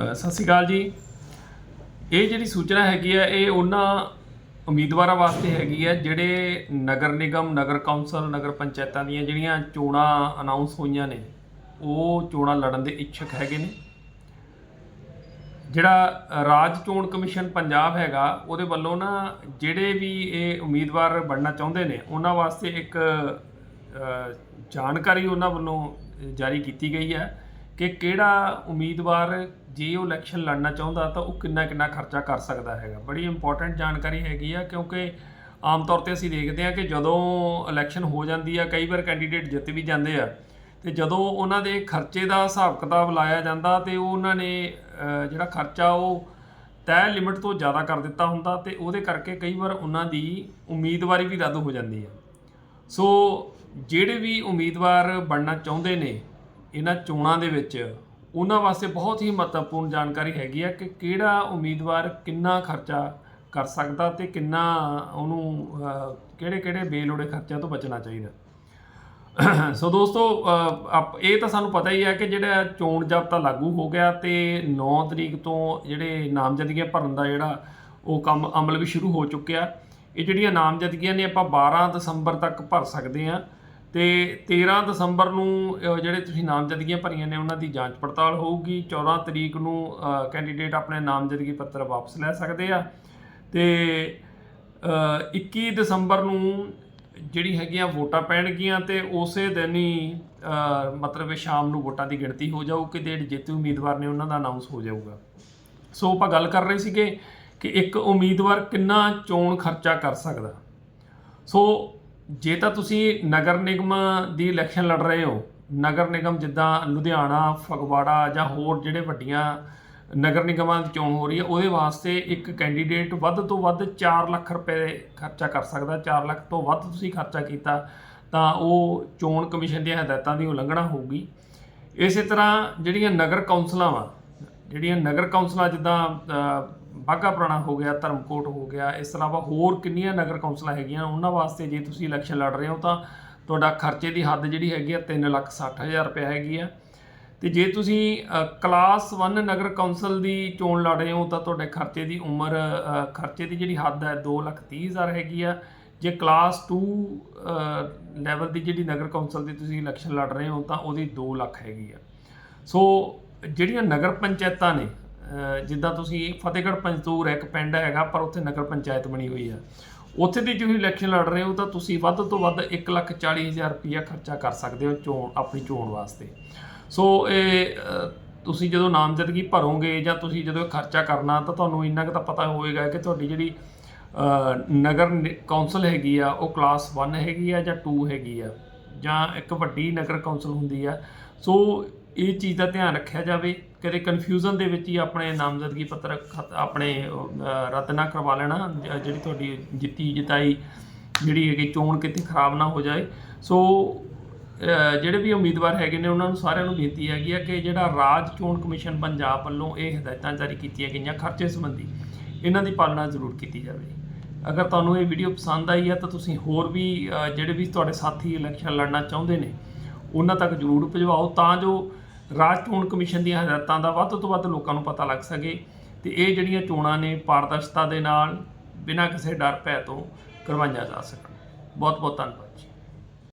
ਸਤਿ ਸ਼੍ਰੀ ਅਕਾਲ ਜੀ। ਇਹ ਜਿਹੜੀ ਸੂਚਨਾ ਹੈਗੀ ਆ, ਇਹ ਉਹਨਾਂ ਉਮੀਦਵਾਰਾਂ ਵਾਸਤੇ ਹੈਗੀ ਆ, ਜਿਹੜੇ ਨਗਰ ਨਿਗਮ, ਨਗਰ ਕੌਂਸਲ, ਨਗਰ ਪੰਚਾਇਤਾਂ ਦੀਆਂ ਜਿਹੜੀਆਂ ਚੋਣਾਂ ਅਨਾਉਂਸ ਹੋਈਆਂ ਨੇ, ਉਹ ਚੋਣਾਂ ਲੜਨ ਦੇ ਇੱਛੁਕ ਹੈਗੇ ਨੇ। ਜਿਹੜਾ ਰਾਜ ਚੋਣ ਕਮਿਸ਼ਨ ਪੰਜਾਬ ਹੈਗਾ, ਉਹਦੇ ਵੱਲੋਂ ਨਾ ਜਿਹੜੇ ਵੀ ਇਹ ਉਮੀਦਵਾਰ ਬਣਨਾ ਚਾਹੁੰਦੇ ਨੇ, ਉਹਨਾਂ ਵਾਸਤੇ ਇੱਕ ਜਾਣਕਾਰੀ ਉਹਨਾਂ ਵੱਲੋਂ ਜਾਰੀ ਕੀਤੀ ਗਈ ਹੈ। ਕਿ ਕਿਹੜਾ ਉਮੀਦਵਾਰ ਜੇ ਉਹ ਇਲੈਕਸ਼ਨ ਲੜਨਾ ਚਾਹੁੰਦਾ ਤਾਂ ਉਹ ਕਿੰਨਾ ਕਿੰਨਾ ਖਰਚਾ ਕਰ ਸਕਦਾ ਹੈਗਾ। ਬੜੀ ਇੰਪੋਰਟੈਂਟ ਜਾਣਕਾਰੀ ਹੈਗੀ ਆ, ਕਿਉਂਕਿ ਆਮ ਤੌਰ ਤੇ ਅਸੀਂ ਦੇਖਦੇ ਹਾਂ ਕਿ ਜਦੋਂ ਇਲੈਕਸ਼ਨ ਹੋ ਜਾਂਦੀ ਆ, ਕਈ ਵਾਰ ਕੈਂਡੀਡੇਟ ਜਿੱਤ ਵੀ ਜਾਂਦੇ ਆ, ਤੇ ਜਦੋਂ ਉਹਨਾਂ ਦੇ ਖਰਚੇ ਦਾ ਹਿਸਾਬ ਕਿਤਾਬ ਲਾਇਆ ਜਾਂਦਾ ਤੇ ਉਹ ਉਹਨਾਂ ਨੇ ਜਿਹੜਾ ਖਰਚਾ ਉਹ ਤੈਅ ਲਿਮਿਟ ਤੋਂ ਜ਼ਿਆਦਾ ਕਰ ਦਿੱਤਾ ਹੁੰਦਾ ਤੇ ਉਹਦੇ ਕਰਕੇ ਕਈ ਵਾਰ ਉਹਨਾਂ ਦੀ ਉਮੀਦਵਾਰੀ ਵੀ ਰੱਦ ਹੋ ਜਾਂਦੀ ਹੈ ਸੋ ਜਿਹੜੇ ਵੀ ਉਮੀਦਵਾਰ ਬਣਨਾ ਚਾਹੁੰਦੇ ਨੇ ਇਹਨਾਂ ਚੋਣਾਂ ਦੇ ਵਿੱਚ ਉਹਨਾਂ ਵਾਸਤੇ ਬਹੁਤ ਹੀ ਮਹੱਤਵਪੂਰਨ ਜਾਣਕਾਰੀ ਹੈਗੀ ਆ ਕਿ ਕਿਹੜਾ ਉਮੀਦਵਾਰ ਕਿੰਨਾ ਖਰਚਾ ਕਰ ਸਕਦਾ ਤੇ ਕਿੰਨਾ ਉਹਨੂੰ ਕਿਹੜੇ ਕਿਹੜੇ ਬੇਲੋੜੇ ਖਰਚਿਆਂ ਤੋਂ ਬਚਣਾ ਚਾਹੀਦਾ। ਸੋ ਦੋਸਤੋ ਆਪ- ਇਹ ਤਾਂ ਸਾਨੂੰ ਪਤਾ ਹੀ ਹੈ ਕਿ ਜਿਹੜਾ ਚੋਣ ਜਾਬਤਾ ਲਾਗੂ ਹੋ ਗਿਆ ਤੇ 9 ਤਰੀਕ ਤੋਂ ਜਿਹੜੇ ਨਾਮਜ਼ਦਗੀਆਂ ਭਰਨ ਦਾ ਜਿਹੜਾ ਉਹ ਕੰਮ ਅਮਲ ਵੀ ਸ਼ੁਰੂ ਹੋ ਚੁੱਕਿਆ। ਇਹ ਜਿਹੜੀਆਂ ਨਾਮਜ਼ਦਗੀਆਂ ਨੇ ਆਪਾਂ 12 ਦਸੰਬਰ ਤੱਕ ਭਰ ਸਕਦੇ ਹਾਂ ਤੇ 13 ਦਸੰਬਰ ਨੂੰ ਜਿਹੜੇ ਤੁਸੀਂ ਨਾਮਜ਼ਦਗੀਆਂ ਭਰੀਆਂ ਨੇ ਉਹਨਾਂ ਦੀ ਜਾਂਚ ਪੜਤਾਲ ਹੋਊਗੀ। 14 ਤਰੀਕ ਨੂੰ ਕੈਂਡੀਡੇਟ ਆਪਣੇ ਨਾਮਜ਼ਦਗੀ ਪੱਤਰ ਵਾਪਸ ਲੈ ਸਕਦੇ ਆ। ਤੇ ਅ, 21 ਦਸੰਬਰ ਨੂੰ ਜਿਹੜੀ ਹੈਗੀਆਂ ਵੋਟਾਂ ਪੈਣਗੀਆਂ ਤੇ ਉਸੇ ਦਿਨ ਹੀ ਮਤਲਬ ਸ਼ਾਮ ਨੂੰ ਵੋਟਾਂ ਦੀ ਗਿਣਤੀ ਹੋ ਜਾਊ ਕਿ ਜਿਹੜੇ ਜੇਤੂ ਉਮੀਦਵਾਰ ਨੇ ਉਹਨਾਂ ਦਾ ਅਨਾਉਂਸ ਹੋ ਜਾਊਗਾ। ਸੋ ਆਪਾਂ ਗੱਲ ਕਰ ਰਹੇ ਸੀਗੇ ਕਿ ਇੱਕ ਉਮੀਦਵਾਰ ਕਿੰਨਾ ਚੋਣ ਖਰਚਾ ਕਰ ਸਕਦਾ। ਸੋ ਜੇ ਤਾਂ ਤੁਸੀਂ ਨਗਰ ਨਿਗਮ ਦੀ ਇਲੈਕਸ਼ਨ ਲੜ ਰਹੇ ਹੋ, ਨਗਰ ਨਿਗਮ ਜਿੱਦਾਂ ਲੁਧਿਆਣਾ, ਫਗਵਾੜਾ ਜਾਂ ਹੋਰ ਜਿਹੜੇ ਵੱਡੀਆਂ ਨਗਰ ਨਿਗਮਾਂ ਦੀ ਚੋਣ ਹੋ ਰਹੀ ਹੈ, ਉਹਦੇ ਵਾਸਤੇ ਇੱਕ ਕੈਂਡੀਡੇਟ ਵੱਧ ਤੋਂ ਵੱਧ 4 ਲੱਖ ਰੁਪਏ ਖਰਚਾ ਕਰ ਸਕਦਾ 4 ਲੱਖ ਤੋਂ ਵੱਧ ਤੁਸੀਂ ਖਰਚਾ ਕੀਤਾ, ਤਾਂ ਉਹ ਚੋਣ ਕਮਿਸ਼ਨ ਦੀਆਂ ਹਦਾਇਤਾਂ ਦੀ ਉਲੰਘਣਾ ਹੋਊਗੀ। ਇਸੇ ਤਰ੍ਹਾਂ ਜਿਹੜੀਆਂ ਨਗਰ ਕੌਂਸਲਾਂ ਵਾ, ਜਿਹੜੀਆਂ ਨਗਰ ਕੌਂਸਲਾਂ ਜਿੱਦਾਂ ਅ, ਪੁਰਾਣਾ ਹੋ ਗਿਆ ਧਰਮਕੋਟ ਹੋ ਗਿਆ ਇਸ ਤੋਂ ਇਲਾਵਾ ਹੋਰ ਕਿੰਨੀਆਂ ਨਗਰ ਕੌਂਸਲਾਂ ਹੈਗੀਆਂ ਉਹਨਾਂ ਵਾਸਤੇ ਜੇ ਤੁਸੀਂ ਇਲੈਕਸ਼ਨ ਲੜ ਰਹੇ ਹੋ ਤਾਂ ਤੁਹਾਡਾ ਖਰਚੇ ਦੀ ਹੱਦ ਜਿਹੜੀ ਹੈਗੀ ਆ 360000 ਰੁਪਏ ਹੈਗੀ ਆ। ਤੇ ਜੇ ਤੁਸੀਂ ਕਲਾਸ 1 ਨਗਰ ਕੌਂਸਲ ਦੀ ਚੋਣ ਲੜ ਰਹੇ ਹੋ ਤਾਂ ਤੁਹਾਡੇ ਖਰਚੇ ਦੀ ਉਮਰ ਖਰਚੇ ਦੀ ਜਿਹੜੀ ਹੱਦ ਹੈ 230000 ਹੈਗੀ ਆ। ਜੇ ਕਲਾਸ 2 ਲੈਵਲ ਦੀ ਜਿਹੜੀ ਨਗਰ ਕੌਂਸਲ ਦੀ ਤੁਸੀਂ ਇਲੈਕਸ਼ਨ ਲੜ ਰਹੇ ਹੋ ਤਾਂ ਉਹਦੀ 2 ਲੱਖ ਹੈਗੀ ਆ। ਸੋ ਜਿਹੜੀਆਂ ਨਗਰ ਪੰਚਾਇਤਾਂ ਨੇ ਜਿੱਦਾਂ ਤੁਸੀਂ ਫਤਿਹਗੜ੍ਹ ਪੰਜਤੂਰ ਇੱਕ ਪਿੰਡ ਹੈਗਾ, ਪਰ ਉੱਥੇ ਨਗਰ ਪੰਚਾਇਤ ਬਣੀ ਹੋਈ ਆ ਉੱਥੇ ਦੀ ਤੁਸੀਂ ਇਲੈਕਸ਼ਨ ਲੜ ਰਹੇ ਹੋ ਤਾਂ ਤੁਸੀਂ ਵੱਧ ਤੋਂ ਵੱਧ 140000 ਰੁਪਇਆ ਖਰਚਾ ਕਰ ਸਕਦੇ ਹੋ ਚੋਣ, ਆਪਣੀ ਚੋਣ ਵਾਸਤੇ। ਸੋ ਇਹ ਤੁਸੀਂ ਜਦੋਂ ਨਾਮਜ਼ਦਗੀ ਭਰੋਗੇ ਜਾਂ ਤੁਸੀਂ ਜਦੋਂ ਇਹ ਖਰਚਾ ਕਰਨਾ, ਤਾਂ ਤੁਹਾਨੂੰ ਇੰਨਾ ਕੁ ਤਾਂ ਪਤਾ ਹੋਏਗਾ ਕਿ ਤੁਹਾਡੀ ਜਿਹੜੀ ਨਗਰ ਨਿ- ਕੌਂਸਲ ਹੈਗੀ ਆ, ਉਹ ਕਲਾਸ 1 ਹੈਗੀ ਆ ਜਾਂ 2 ਹੈਗੀ ਆ, ਜਾਂ ਇੱਕ ਵੱਡੀ ਨਗਰ ਕੌਂਸਲ ਹੁੰਦੀ ਆ। ਸੋ ਇਹ ਚੀਜ਼ ਦਾ ਧਿਆਨ ਰੱਖਿਆ ਜਾਵੇ, ਕਦੇ ਕਨਫਿਊਜ਼ਨ ਦੇ ਵਿੱਚ ਹੀ ਆਪਣੇ ਨਾਮਜ਼ਦਗੀ ਪੱਤਰ ਖਤ- ਆਪਣੇ ਰੱਦ ਨਾ ਕਰਵਾ ਲੈਣਾ ਜਿਹੜੀ ਤੁਹਾਡੀ ਜਿੱਤੀ, ਜਿਤਾਈ, ਜਿਹੜੀ ਹੈਗੀ ਚੋਣ ਕਿਤੇ ਖਰਾਬ ਨਾ ਹੋ ਜਾਏ। ਸੋ ਜਿਹੜੇ ਵੀ ਉਮੀਦਵਾਰ ਹੈਗੇ ਨੇ, ਉਹਨਾਂ ਨੂੰ ਸਾਰਿਆਂ ਨੂੰ ਬੇਨਤੀ ਹੈਗੀ ਆ ਕਿ ਜਿਹੜਾ ਰਾਜ ਚੋਣ ਕਮਿਸ਼ਨ ਪੰਜਾਬ ਵੱਲੋਂ ਇਹ ਹਦਾਇਤਾਂ ਜਾਰੀ ਕੀਤੀਆਂ ਗਈਆਂ ਖਰਚੇ ਸੰਬੰਧੀ, ਇਹਨਾਂ ਦੀ ਪਾਲਣਾ ਜ਼ਰੂਰ ਕੀਤੀ ਜਾਵੇ। ਅਗਰ ਤੁਹਾਨੂੰ ਇਹ ਵੀਡੀਓ ਪਸੰਦ ਆਈ ਹੈ ਤਾਂ ਤੁਸੀਂ ਹੋਰ ਵੀ ਜਿਹੜੇ ਵੀ ਤੁਹਾਡੇ ਸਾਥੀ ਇਲੈਕਸ਼ਨ ਲੜਨਾ ਚਾਹੁੰਦੇ ਨੇ ਉਹਨਾਂ ਤੱਕ ਜ਼ਰੂਰ ਭਜਵਾਓ ਤਾਂ ਜੋ ਰਾਜ ਚੋਣ ਕਮਿਸ਼ਨ ਦੀਆਂ ਹਦਾਇਤਾਂ ਦਾ ਵੱਧ ਤੋਂ ਵੱਧ ਲੋਕਾਂ ਨੂੰ ਪਤਾ ਲੱਗ ਸਕੇ ਤੇ ਇਹ ਜਿਹੜੀਆਂ ਚੋਣਾਂ ਨੇ ਪਾਰਦਰਸ਼ਤਾ ਦੇ ਨਾਲ ਬਿਨਾਂ ਕਿਸੇ ਡਰ ਭੈ ਤੋਂ ਕਰਵਾਈਆਂ ਜਾ ਸਕਣ। ਬਹੁਤ ਬਹੁਤ ਧੰਨਵਾਦ ਜੀ।